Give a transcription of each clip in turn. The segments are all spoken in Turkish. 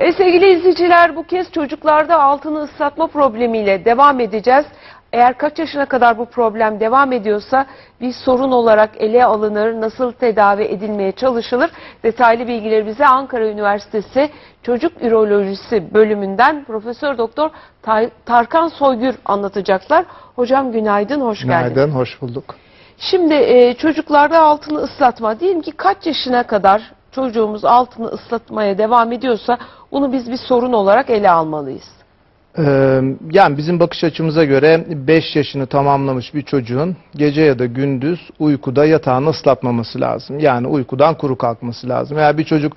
E, sevgili izleyiciler bu kez çocuklarda altını ıslatma problemiyle devam edeceğiz. Eğer kaç yaşına kadar bu problem devam ediyorsa bir sorun olarak ele alınır, nasıl tedavi edilmeye çalışılır? Detaylı bilgileri bize Ankara Üniversitesi Çocuk Ürolojisi bölümünden Profesör Doktor Tarkan Soygür anlatacaklar. Hocam günaydın, hoş geldiniz. Günaydın, hoş bulduk. Şimdi e, çocuklarda altını ıslatma diyelim ki kaç yaşına kadar çocuğumuz altını ıslatmaya devam ediyorsa bunu biz bir sorun olarak ele almalıyız. Ee, yani bizim bakış açımıza göre 5 yaşını tamamlamış bir çocuğun gece ya da gündüz uykuda yatağını ıslatmaması lazım. Yani uykudan kuru kalkması lazım. Eğer bir çocuk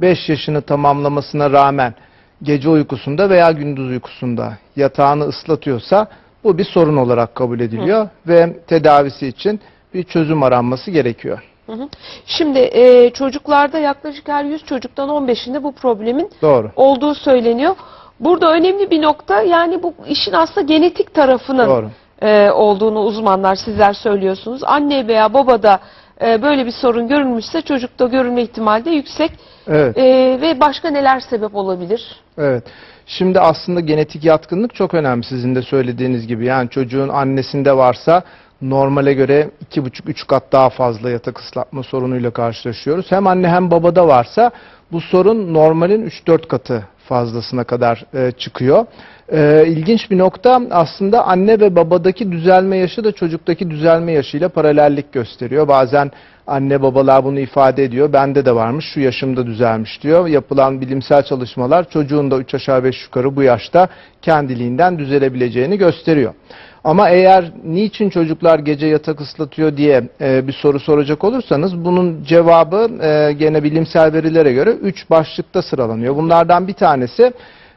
5 yaşını tamamlamasına rağmen gece uykusunda veya gündüz uykusunda yatağını ıslatıyorsa bu bir sorun olarak kabul ediliyor ve tedavisi için bir çözüm aranması gerekiyor. Hı hı. Şimdi e, çocuklarda yaklaşık her 100 çocuktan 15'inde bu problemin Doğru. olduğu söyleniyor. Burada önemli bir nokta yani bu işin aslında genetik tarafının Doğru. e, olduğunu uzmanlar sizler söylüyorsunuz. Anne veya babada e, böyle bir sorun görülmüşse çocukta görülme ihtimali de yüksek. Evet. E, ve başka neler sebep olabilir? Evet. Şimdi aslında genetik yatkınlık çok önemli sizin de söylediğiniz gibi. Yani çocuğun annesinde varsa normale göre 2,5-3 kat daha fazla yatak ıslatma sorunuyla karşılaşıyoruz. Hem anne hem babada varsa bu sorun normalin 3-4 katı fazlasına kadar e, çıkıyor. E, ilginç bir nokta aslında anne ve babadaki düzelme yaşı da çocuktaki düzelme yaşıyla paralellik gösteriyor. Bazen anne babalar bunu ifade ediyor. Bende de varmış şu yaşımda düzelmiş diyor. Yapılan bilimsel çalışmalar çocuğun da 3 aşağı 5 yukarı bu yaşta kendiliğinden düzelebileceğini gösteriyor. Ama eğer niçin çocuklar gece yatak ıslatıyor diye e, bir soru soracak olursanız bunun cevabı e, gene bilimsel verilere göre 3 başlıkta sıralanıyor. Bunlardan bir tanesi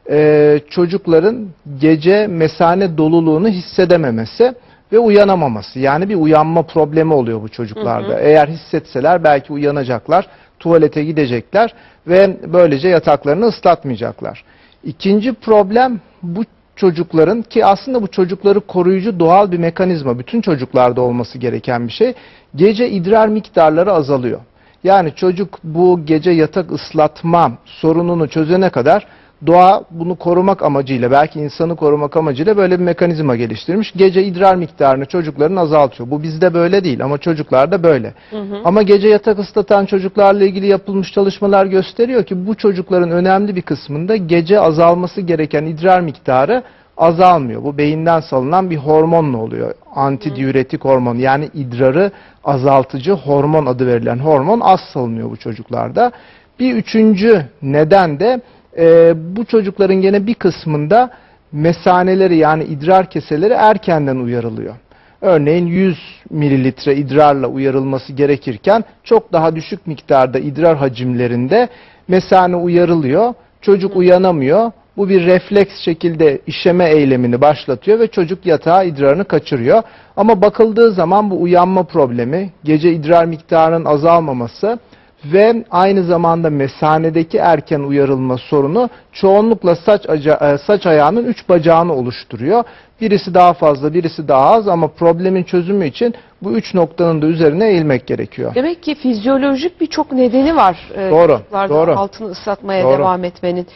e, çocukların gece mesane doluluğunu hissedememesi ve uyanamaması. Yani bir uyanma problemi oluyor bu çocuklarda. Eğer hissetseler belki uyanacaklar, tuvalete gidecekler ve böylece yataklarını ıslatmayacaklar. İkinci problem bu çocukların ki aslında bu çocukları koruyucu doğal bir mekanizma bütün çocuklarda olması gereken bir şey. Gece idrar miktarları azalıyor. Yani çocuk bu gece yatak ıslatma sorununu çözene kadar doğa bunu korumak amacıyla belki insanı korumak amacıyla böyle bir mekanizma geliştirmiş. Gece idrar miktarını çocukların azaltıyor. Bu bizde böyle değil ama çocuklarda böyle. Ama gece yatak ıslatan çocuklarla ilgili yapılmış çalışmalar gösteriyor ki bu çocukların önemli bir kısmında gece azalması gereken idrar miktarı azalmıyor. Bu beyinden salınan bir hormonla oluyor. Antidiüretik hormon yani idrarı azaltıcı hormon adı verilen hormon az salınıyor bu çocuklarda. Bir üçüncü neden de e, bu çocukların gene bir kısmında mesaneleri yani idrar keseleri erkenden uyarılıyor. Örneğin 100 mililitre idrarla uyarılması gerekirken çok daha düşük miktarda idrar hacimlerinde mesane uyarılıyor. Çocuk uyanamıyor. Bu bir refleks şekilde işeme eylemini başlatıyor ve çocuk yatağa idrarını kaçırıyor. Ama bakıldığı zaman bu uyanma problemi, gece idrar miktarının azalmaması ve aynı zamanda mesanedeki erken uyarılma sorunu çoğunlukla saç, e, saç ayağının üç bacağını oluşturuyor. Birisi daha fazla, birisi daha az ama problemin çözümü için bu üç noktanın da üzerine eğilmek gerekiyor. Demek ki fizyolojik birçok nedeni var e, Doğru, doğru. altını ıslatmaya Doğru. devam etmenin.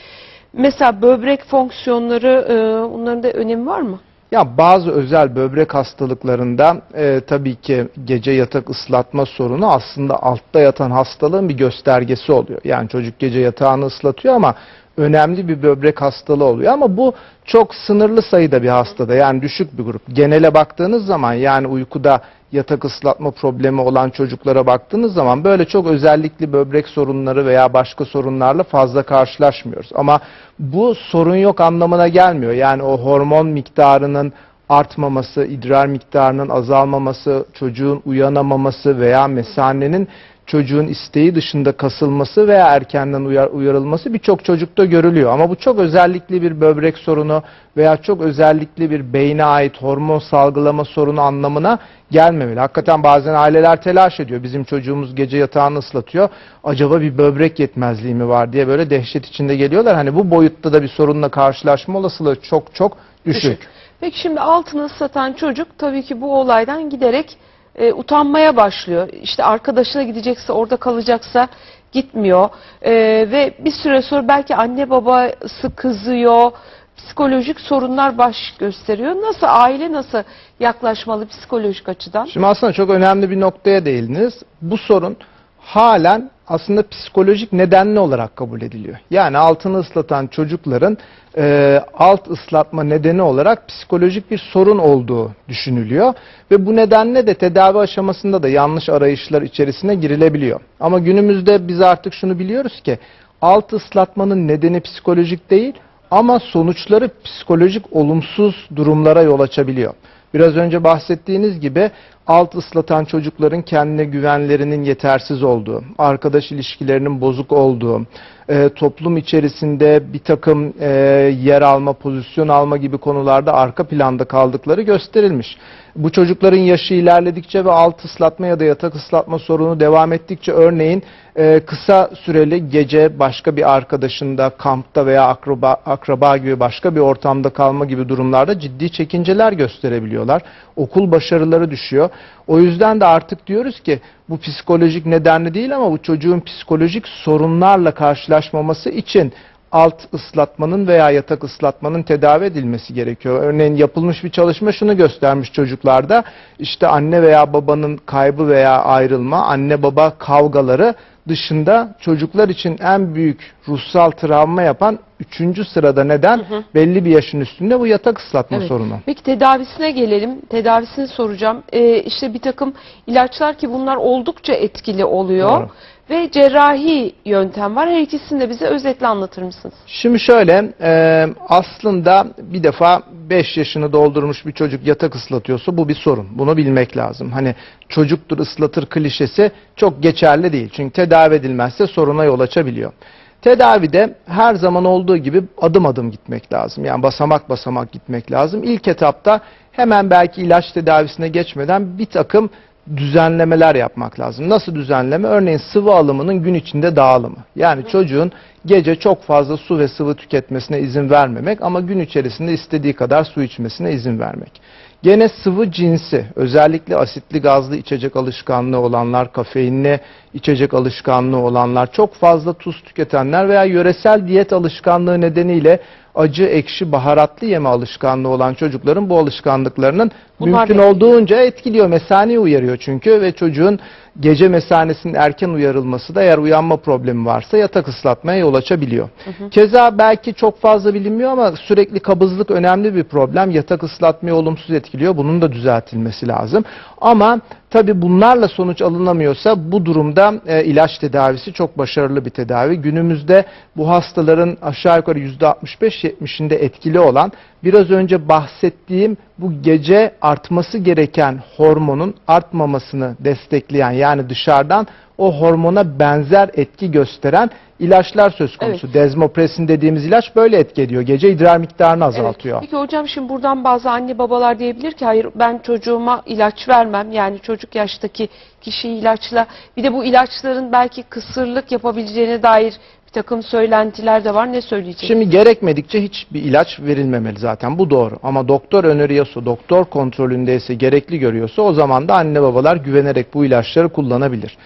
Mesela böbrek fonksiyonları e, onların da önemi var mı? Ya bazı özel böbrek hastalıklarında e, tabii ki gece yatak ıslatma sorunu aslında altta yatan hastalığın bir göstergesi oluyor. Yani çocuk gece yatağını ıslatıyor ama önemli bir böbrek hastalığı oluyor ama bu çok sınırlı sayıda bir hastada yani düşük bir grup. Genele baktığınız zaman yani uykuda yatak ıslatma problemi olan çocuklara baktığınız zaman böyle çok özellikli böbrek sorunları veya başka sorunlarla fazla karşılaşmıyoruz. Ama bu sorun yok anlamına gelmiyor. Yani o hormon miktarının artmaması, idrar miktarının azalmaması, çocuğun uyanamaması veya mesanenin çocuğun isteği dışında kasılması veya erkenden uyar- uyarılması birçok çocukta görülüyor. Ama bu çok özellikli bir böbrek sorunu veya çok özellikli bir beyne ait hormon salgılama sorunu anlamına gelmemeli. Hakikaten bazen aileler telaş ediyor. Bizim çocuğumuz gece yatağını ıslatıyor. Acaba bir böbrek yetmezliği mi var diye böyle dehşet içinde geliyorlar. Hani bu boyutta da bir sorunla karşılaşma olasılığı çok çok düşük. Peki şimdi altını ıslatan çocuk tabii ki bu olaydan giderek e, utanmaya başlıyor. İşte arkadaşına gidecekse, orada kalacaksa gitmiyor Ee, ve bir süre sonra belki anne babası kızıyor, psikolojik sorunlar baş gösteriyor. Nasıl aile nasıl yaklaşmalı psikolojik açıdan? Şimdi aslında çok önemli bir noktaya değindiniz. Bu sorun halen aslında psikolojik nedenli olarak kabul ediliyor. Yani altını ıslatan çocukların e, alt ıslatma nedeni olarak psikolojik bir sorun olduğu düşünülüyor. Ve bu nedenle de tedavi aşamasında da yanlış arayışlar içerisine girilebiliyor. Ama günümüzde biz artık şunu biliyoruz ki alt ıslatmanın nedeni psikolojik değil ama sonuçları psikolojik olumsuz durumlara yol açabiliyor. Biraz önce bahsettiğiniz gibi alt ıslatan çocukların kendine güvenlerinin yetersiz olduğu, arkadaş ilişkilerinin bozuk olduğu, e, toplum içerisinde bir takım e, yer alma, pozisyon alma gibi konularda arka planda kaldıkları gösterilmiş. Bu çocukların yaşı ilerledikçe ve alt ıslatma ya da yatak ıslatma sorunu devam ettikçe örneğin e, kısa süreli gece başka bir arkadaşında kampta veya akraba, akraba gibi başka bir ortamda kalma gibi durumlarda ciddi çekinceler gösterebiliyorlar. Okul başarıları düşüyor. O yüzden de artık diyoruz ki bu psikolojik nedenli değil ama bu çocuğun psikolojik sorunlarla karşılaşmaması için alt ıslatmanın veya yatak ıslatmanın tedavi edilmesi gerekiyor. Örneğin yapılmış bir çalışma şunu göstermiş çocuklarda. İşte anne veya babanın kaybı veya ayrılma, anne baba kavgaları dışında çocuklar için en büyük ruhsal travma yapan üçüncü sırada neden belli bir yaşın üstünde bu yatak ıslatma Evet. sorunu. Peki tedavisine gelelim. Tedavisini soracağım. Ee, işte bir takım ilaçlar ki bunlar oldukça etkili oluyor. Doğru. Ve cerrahi yöntem var. Her ikisini de bize özetle anlatır mısınız? Şimdi şöyle e, aslında bir defa 5 yaşını doldurmuş bir çocuk yatak ıslatıyorsa bu bir sorun. Bunu bilmek lazım. Hani çocuktur ıslatır klişesi çok geçerli değil. Çünkü tedavi edilmezse soruna yol açabiliyor. Tedavide her zaman olduğu gibi adım adım gitmek lazım. Yani basamak basamak gitmek lazım. İlk etapta hemen belki ilaç tedavisine geçmeden bir takım düzenlemeler yapmak lazım. Nasıl düzenleme? Örneğin sıvı alımının gün içinde dağılımı. Yani çocuğun gece çok fazla su ve sıvı tüketmesine izin vermemek ama gün içerisinde istediği kadar su içmesine izin vermek. Gene sıvı cinsi, özellikle asitli gazlı içecek alışkanlığı olanlar, kafeinli içecek alışkanlığı olanlar, çok fazla tuz tüketenler veya yöresel diyet alışkanlığı nedeniyle acı, ekşi, baharatlı yeme alışkanlığı olan çocukların bu alışkanlıklarının Bunlar mümkün olduğunca etkiliyor. Mesane uyarıyor çünkü ve çocuğun gece mesanesinin erken uyarılması da eğer uyanma problemi varsa yatak ıslatmaya yol açabiliyor. Keza belki çok fazla bilinmiyor ama sürekli kabızlık önemli bir problem. Yatak ıslatmayı olumsuz etkiliyor. Bunun da düzeltilmesi lazım. Ama tabi bunlarla sonuç alınamıyorsa bu durumda e, ilaç tedavisi çok başarılı bir tedavi. Günümüzde bu hastaların aşağı yukarı %65-70'inde etkili olan biraz önce bahsettiğim bu gece artması gereken hormonun artmamasını destekleyen yani dışarıdan o hormona benzer etki gösteren ilaçlar söz konusu. Desmopresin dediğimiz ilaç böyle etki ediyor. Gece idrar miktarını azaltıyor. Evet. Peki hocam şimdi buradan bazı anne babalar diyebilir ki hayır ben çocuğuma ilaç vermem. Yani çocuk yaştaki kişi ilaçla bir de bu ilaçların belki kısırlık yapabileceğine dair bir takım söylentiler de var. Ne söyleyeceksiniz? Şimdi gerekmedikçe hiçbir ilaç verilmemeli zaten bu doğru. Ama doktor öneriyorsa, doktor kontrolündeyse, gerekli görüyorsa o zaman da anne babalar güvenerek bu ilaçları kullanabilir.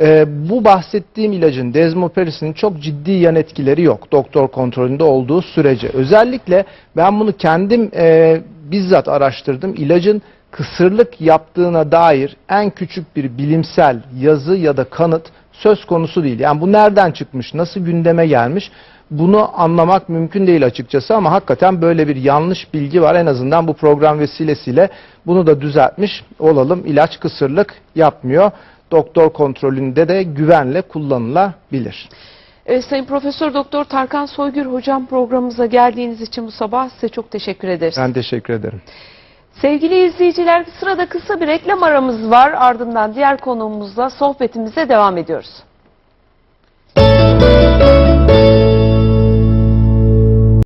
Ee, bu bahsettiğim ilacın dezmoperisinin çok ciddi yan etkileri yok doktor kontrolünde olduğu sürece. Özellikle ben bunu kendim e, bizzat araştırdım. İlacın kısırlık yaptığına dair en küçük bir bilimsel yazı ya da kanıt söz konusu değil. Yani bu nereden çıkmış, nasıl gündeme gelmiş bunu anlamak mümkün değil açıkçası ama hakikaten böyle bir yanlış bilgi var. En azından bu program vesilesiyle bunu da düzeltmiş olalım. İlaç kısırlık yapmıyor. Doktor kontrolünde de güvenle kullanılabilir. Evet, Sayın Profesör Doktor Tarkan Soygür hocam programımıza geldiğiniz için bu sabah size çok teşekkür ederiz. Ben teşekkür ederim. Sevgili izleyiciler sırada kısa bir reklam aramız var. Ardından diğer konuğumuzla sohbetimize devam ediyoruz.